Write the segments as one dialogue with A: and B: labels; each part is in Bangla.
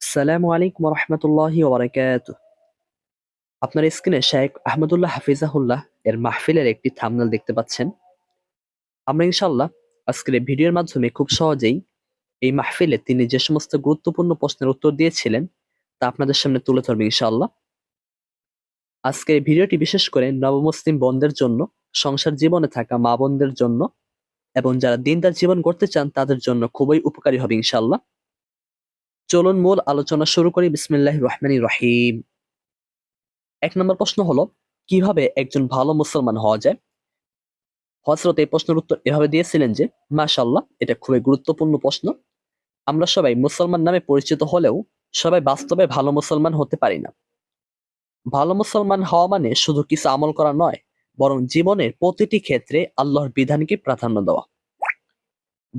A: সালামু আলাইকুম রহমতুল্লাহি ওবরাকাত আপনার স্ক্রিনে শেখ আহমদুল্লাহ হাফিজাহুল্লাহ এর মাহফিলের একটি থামনেল দেখতে পাচ্ছেন। আমরা ইনশাল্লাহ আজকের ভিডিওর মাধ্যমে খুব সহজেই এই মাহফিলে তিনি যে সমস্ত গুরুত্বপূর্ণ প্রশ্নের উত্তর দিয়েছিলেন তা আপনাদের সামনে তুলে ধরবে ইনশাল্লাহ আজকের ভিডিওটি বিশেষ করে নবমুসলিম বোনদের জন্য, সংসার জীবনে থাকা মা বোনদের জন্য এবং যারা দিনদার জীবন করতে চান, তাদের জন্য খুবই উপকারী হবে ইনশাল্লাহ চলুন মূল আলোচনা শুরু করি। বিসমিল্লাহ রহমানি রহিম। এক নম্বর প্রশ্ন হলো, কীভাবে একজন ভালো মুসলমান হওয়া যায়? হজরত এই প্রশ্নের উত্তর এভাবে দিয়েছিলেন যে মাশাল্লাহ এটা খুবই গুরুত্বপূর্ণ প্রশ্ন। আমরা সবাই মুসলমান নামে পরিচিত হলেও সবাই বাস্তবে ভালো মুসলমান হতে পারি না। ভালো মুসলমান হওয়া মানে শুধু কিছু আমল করা নয় বরং জীবনের প্রতিটি ক্ষেত্রে আল্লাহর বিধানকে প্রাধান্য দেওয়া।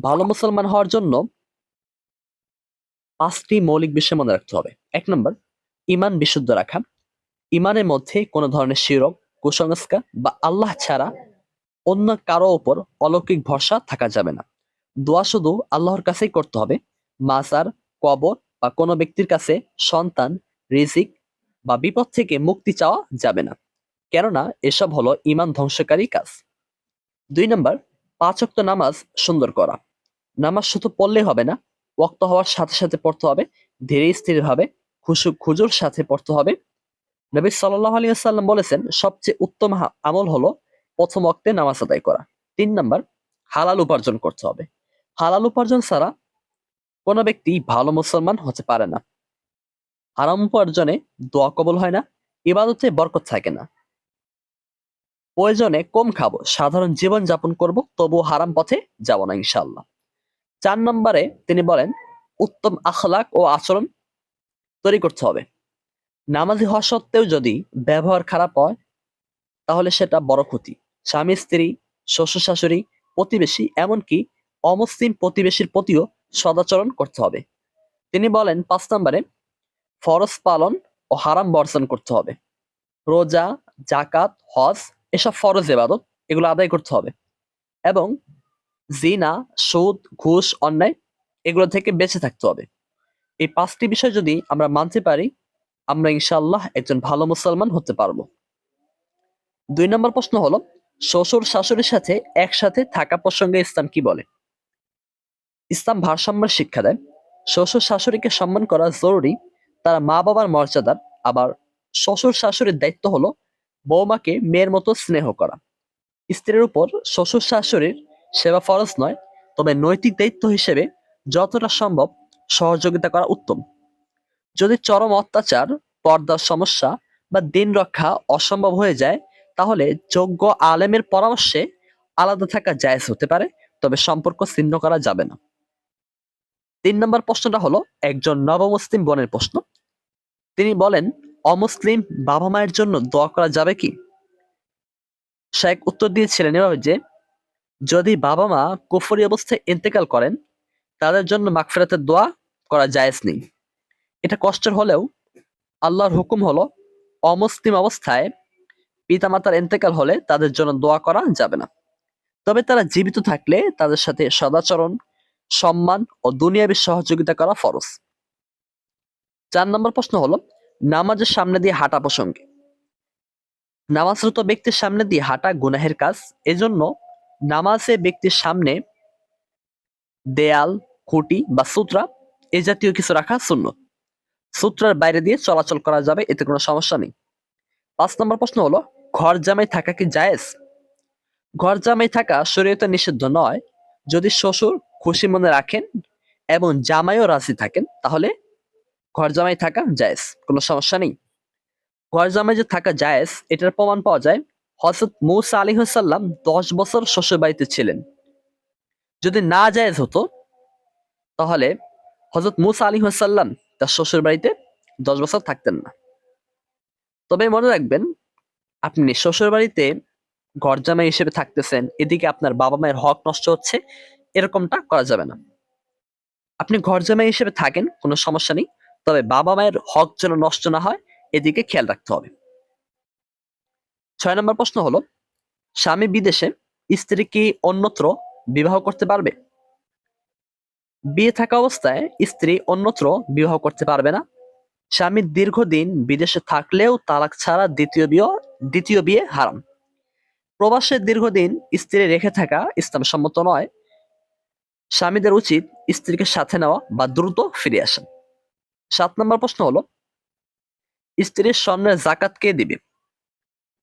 A: ভালো মুসলমান হওয়ার জন্য পাঁচটি মৌলিক বিষয় মনে রাখতে হবে। এক নম্বর ইমান বিশুদ্ধ রাখা। ইমানের মধ্যে কোনো ধরনের শিরক, কুসংস্কার বা আল্লাহ ছাড়া অন্য কারও ওপর অলৌকিক ভরসা থাকা যাবে না। দোয়া শুধু আল্লাহর কাছেই করতে হবে। মাজার, কবর বা কোনো ব্যক্তির কাছে সন্তান, রিজিক বা বিপদ থেকে মুক্তি চাওয়া যাবে না। কেননা এসব হলো ইমান ধ্বংসকারী কাজ। দুই নম্বর, পাঁচ ওয়াক্ত নামাজ সুন্দর করা। নামাজ শুধু পড়লে হবে না, ওয়াক্ত হওয়ার সাথে সাথে পড়তে হবে, ধীরে স্থির ভাবে খুশু খুজুর সাথে পড়তে হবে। নবী সাল্লাহ আলী সাল্লাম বলেছেন, সবচেয়ে উত্তম আমল হলো প্রথম অক্তে নামাজ আদায় করা। তিন নম্বর, হালাল উপার্জন করতে হবে। হালাল উপার্জন ছাড়া কোনো ব্যক্তি ভালো মুসলমান হতে পারে না। হারাম উপার্জনে দোয়া কবল হয় না, ইবাদতে বরকত থাকে না। প্রয়োজনে কম খাব, সাধারণ জীবন যাপন করব, তবু হারাম পথে যাব না ইনশাল্লাহ চার নম্বরে তিনি বলেন, উত্তম আখলাক ও আচরণ তৈরি করতে হবে। নামাজি হওয়া সত্ত্বেও যদি ব্যবহার খারাপ হয়, তাহলে সেটা বড় ক্ষতি। স্বামী, স্ত্রী, শ্বশুর, শাশুড়ি, প্রতিবেশী, এমনকি অমুসলিম প্রতিবেশীর প্রতিও সদাচরণ করতে হবে। তিনি বলেন, পাঁচ নম্বরে ফরজ পালন ও হারাম বর্জন করতে হবে। রোজা জাকাত হজ এসব ফরজ এবাদত এগুলো আদায় করতে হবে। এবং জিনা, সুদ, ঘুষ, অন্যায়, এগুলো থেকে বেঁচে থাকতে হবে। এই পাঁচটি বিষয় যদি আমরা মানতে পারি, আমরা ইনশাআল্লাহ একজন ভালো মুসলমান হতে পারব। দুই নম্বর প্রশ্ন হলো, শ্বশুর শাশুড়ির সাথে একসাথে থাকা প্রসঙ্গে ইসলাম কি বলে? ইসলাম ভারসাম্যের শিক্ষা দেয়। শ্বশুর শাশুড়িকে সম্মান করা জরুরি, তারা মা বাবার মর্যাদার আবার শ্বশুর শাশুড়ির দায়িত্ব হলো বৌমাকে মেয়ের মতো স্নেহ করা। স্ত্রীর উপর শ্বশুর শাশুড়ির সেবা ফরজ নয়, তবে নৈতিক দায়িত্ব হিসেবে যতটা সম্ভব সহযোগিতা করা উত্তম। যদি চরম অত্যাচার, পর্দার সমস্যা বা দিন রক্ষা অসম্ভব হয়ে যায়, তাহলে যোগ্য আলেমের পরামর্শে আলাদা থাকা জায়েজ হতে পারে, তবে সম্পর্ক ছিন্ন করা যাবে না। তিন নম্বর প্রশ্নটা হলো, একজন নবমুসলিম বোনের প্রশ্ন। তিনি বলেন অমুসলিম বাবা মায়ের জন্য দোয়া করা যাবে কি? শেখ উত্তর দিয়েছিলেন এভাবে যে, যদি বাবা মা কুফরি অবস্থায় ইন্তেকাল করেন, তাদের জন্য মাগফিরাতের দোয়া করা জায়েজ নেই। এটা কষ্টের হলেও আল্লাহর হুকুম হলো, অমুসলিম অবস্থায় পিতামাতার ইন্তেকাল হলে তাদের জন্য দোয়া করা যাবে না। তবে তারা জীবিত থাকলে তাদের সাথে সদাচরণ, সম্মান ও দুনিয়াবী সহযোগিতা করা ফরজ। চার নম্বর প্রশ্ন হলো নামাজের সামনে দিয়ে হাঁটা প্রসঙ্গে। নামাজরত ব্যক্তির সামনে দিয়ে হাঁটা গুনাহের কাজ। এজন্য নামাজে ব্যক্তির সামনে দেয়াল, খুঁটি বা সূত্রা এ জাতীয় কিছু রাখা শূন্য সূত্রার বাইরে দিয়ে চলাচল করা যাবে, এতে কোনো সমস্যা নেই। পাঁচ নম্বর প্রশ্ন হলো, ঘর জামাই থাকা কি জায়েজ? ঘর জামাই থাকা শরীয়তে নিষিদ্ধ নয়। যদি শ্বশুর খুশি মনে রাখেন এবং জামাইও রাজি থাকেন, তাহলে ঘর জামাই থাকা জায়েজ, কোনো সমস্যা নেই। ঘর জামাই যে থাকা জায়েজ, এটার প্রমাণ পাওয়া যায় হজরত মৌসা আলী হাসাল্লাম দশ বছর শ্বশুর বাড়িতে ছিলেন। যদি না জায়েজ হতো, তাহলে হজরত মুসা আলী হাসাল্লাম তার শ্বশুর বাড়িতে দশ বছর থাকতেন না। তবে মনে রাখবেন, আপনি শ্বশুর বাড়িতে ঘর জামাই হিসেবে থাকতেছেন, এদিকে আপনার বাবা মায়ের হক নষ্ট হচ্ছে, এরকমটা করা যাবে না। আপনি ঘর জামাই হিসেবে থাকেন, কোনো সমস্যা নেই। তবে বাবা মায়ের হক যেন নষ্ট না হয়, এদিকে খেয়াল রাখতে হবে। ছয় নম্বর প্রশ্ন হলো, স্বামী বিদেশে স্ত্রী কি অন্যত্র বিবাহ করতে পারবে? বিয়ে থাকা অবস্থায় স্ত্রী অন্যত্র বিবাহ করতে পারবে না। স্বামী দীর্ঘদিন বিদেশে থাকলেও তালাক ছাড়া দ্বিতীয় বিয়ে দ্বিতীয় বিয়ে হারাম। প্রবাসে দীর্ঘদিন স্ত্রী রেখে থাকা ইসলাম সম্মত নয়। স্বামীদের উচিত স্ত্রীকে সাথে নেওয়া বা দ্রুত ফিরে আসা। সাত নম্বর প্রশ্ন হলো, স্ত্রীর স্বর্ণের জাকাত কে দিবে?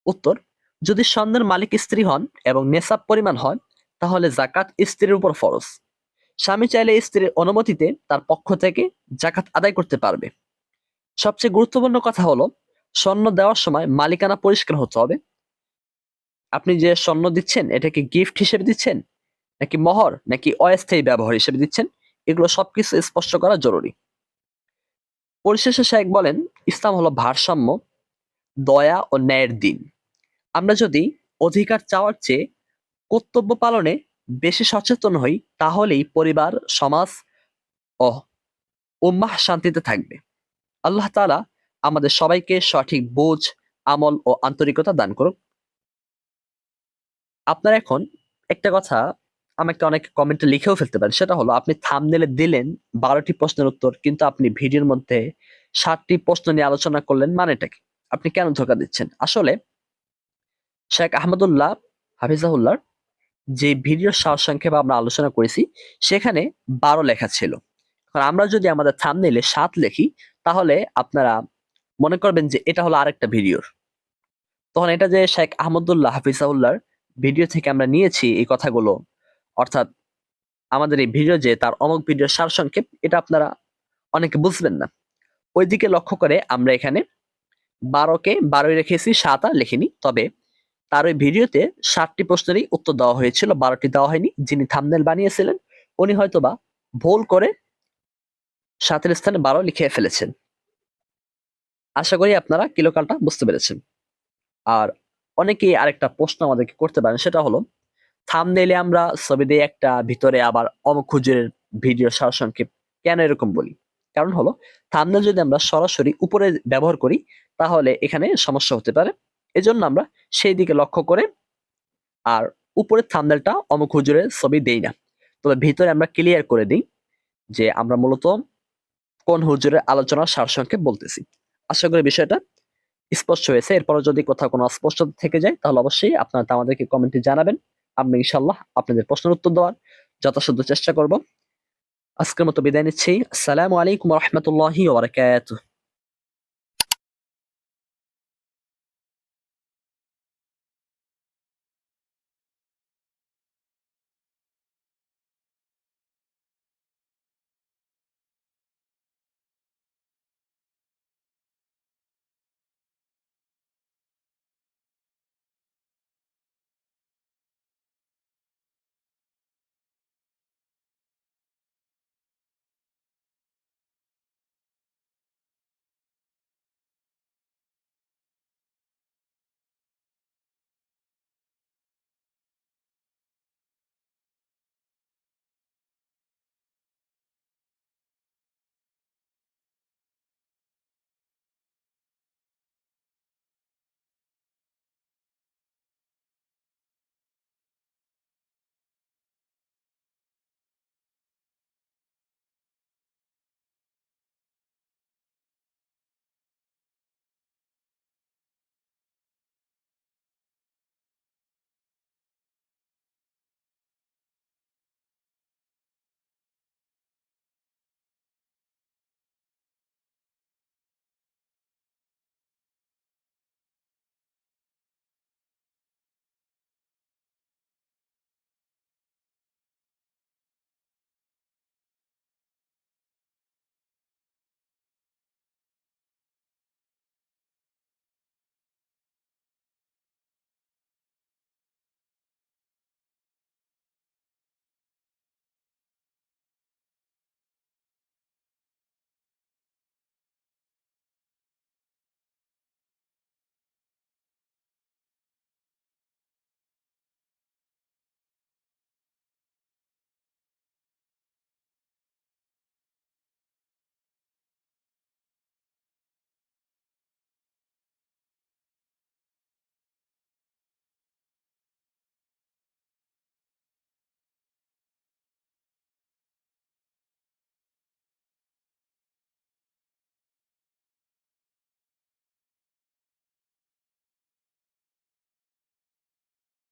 A: উত্তর, যদি স্বর্ণের মালিক স্ত্রী হন এবং নেশাব পরিমাণ হয়, তাহলে জাকাত স্ত্রীর উপর ফরজ। স্বামী চাইলে স্ত্রীর অনুমতিতে তার পক্ষ থেকে জাকাত আদায় করতে পারবে। সবচেয়ে গুরুত্বপূর্ণ কথা হলো, স্বর্ণ দেওয়ার সময় মালিকানা পরিষ্কার হতে হবে। আপনি যে স্বর্ণ দিচ্ছেন, এটা কি গিফট হিসেবে দিচ্ছেন? নাকি মহর? নাকি অস্থায়ী ব্যবহার হিসেবে দিচ্ছেন? এগুলো সবকিছু স্পষ্ট করা জরুরি। পরিশেষে শেখ বলেন, ইসলাম হলো ভারসাম্য, দয়া ও ন্যায়ের দিন। আমরা যদি অধিকার চাওয়ার চেয়ে কর্তব্য পালনে বেশি সচেতন হই, তাহলেই পরিবার, সমাজ ও উম্মাহ শান্তিতে থাকবে। আল্লাহ তালা আমাদের সবাইকে সঠিক বোঝ, আমল ও আন্তরিকতা দান করুক। আপনারা এখন একটা কথা আমাকে অনেক কমেন্টে লিখেও ফেলতে পারেন। সেটা হলো, আপনি থামনেলে দিলেন, বারোটি প্রশ্নের উত্তর, কিন্তু আপনি ভিডিওর মধ্যে ষাটটি প্রশ্ন নিয়ে আলোচনা করলেন, মানেটা কি? আপনি কেন ধোকা দিচ্ছেন? আসলে শেখ আহমদুল্লাহ, হাফিজাহুল্লাহ যে ভিডিওর সারসংক্ষেপ আমরা আলোচনা করেছি, সেখানে বারো লেখা ছিল। এখন আমরা যদি আমাদের থামনেলে সাত লিখি, তাহলে আপনারা মনে করবেন যে এটা হলো আরেকটা ভিডিওর। তখন এটা যে শেখ আহমদুল্লাহ, হাফিজাহুল্লাহর ভিডিও থেকে আমরা নিয়েছি এই কথাগুলো অর্থাৎ আমাদের এই ভিডিও যে তার অমুক ভিডিওর সারসংক্ষেপ এটা আপনারা অনেকে বুঝবেন না। ওইদিকে লক্ষ্য করে আমরা এখানে বারোকে বারোই রেখেছি, সাত আর লিখিনি। তবে তার ওই ভিডিওতে ষাটটি প্রশ্নেরই উত্তর দেওয়া হয়েছিল, বারোটি দেওয়া হয়নি। যিনি থামনেল বানিয়েছিলেন, উনি হয়তোবা ভুল করে সাতের স্থানে বারো লিখে ফেলেছেন। আশা করি আপনারা কিলোকালটা বুঝতে পেরেছেন। আর অনেকেই আরেকটা প্রশ্ন আমাদেরকে করতে পারেন, সেটা হলো থামনেলে আমরা ছবি দিয়ে একটা ভিতরে আবার অমুক হুজুরের ভিডিও সারসংক্ষেপ কেন এরকম বলি? কারণ হলো থামনেল যদি আমরা সরাসরি উপরে ব্যবহার করি, তাহলে এখানে সমস্যা হতে পারে। এজন্য আমরা সেই দিকে লক্ষ্য করে আর উপরের থামনেলটা অমুক হুজুরের ছবি দেই না। তবে ভিতরে আমরা ক্লিয়ার করে দিই যে আমরা মূলত কোন হুজুরের আলোচনার সারসংক্ষেপ বলতেছি। আশা করি বিষয়টা স্পষ্ট হয়েছে। এরপরে যদি কোথাও কোনো অস্পষ্ট থেকে যায়, তাহলে অবশ্যই আপনারা আমাদেরকে কমেন্টে জানাবেন। আমরা ইনশাল্লাহ আপনাদের প্রশ্নের উত্তর দেওয়ার যথাসাধ্য চেষ্টা করব। আজকের মতো বিদায় নিচ্ছি। আসসালামু আলাইকুম রহমতুল্লাহি ওবরাকাতুহ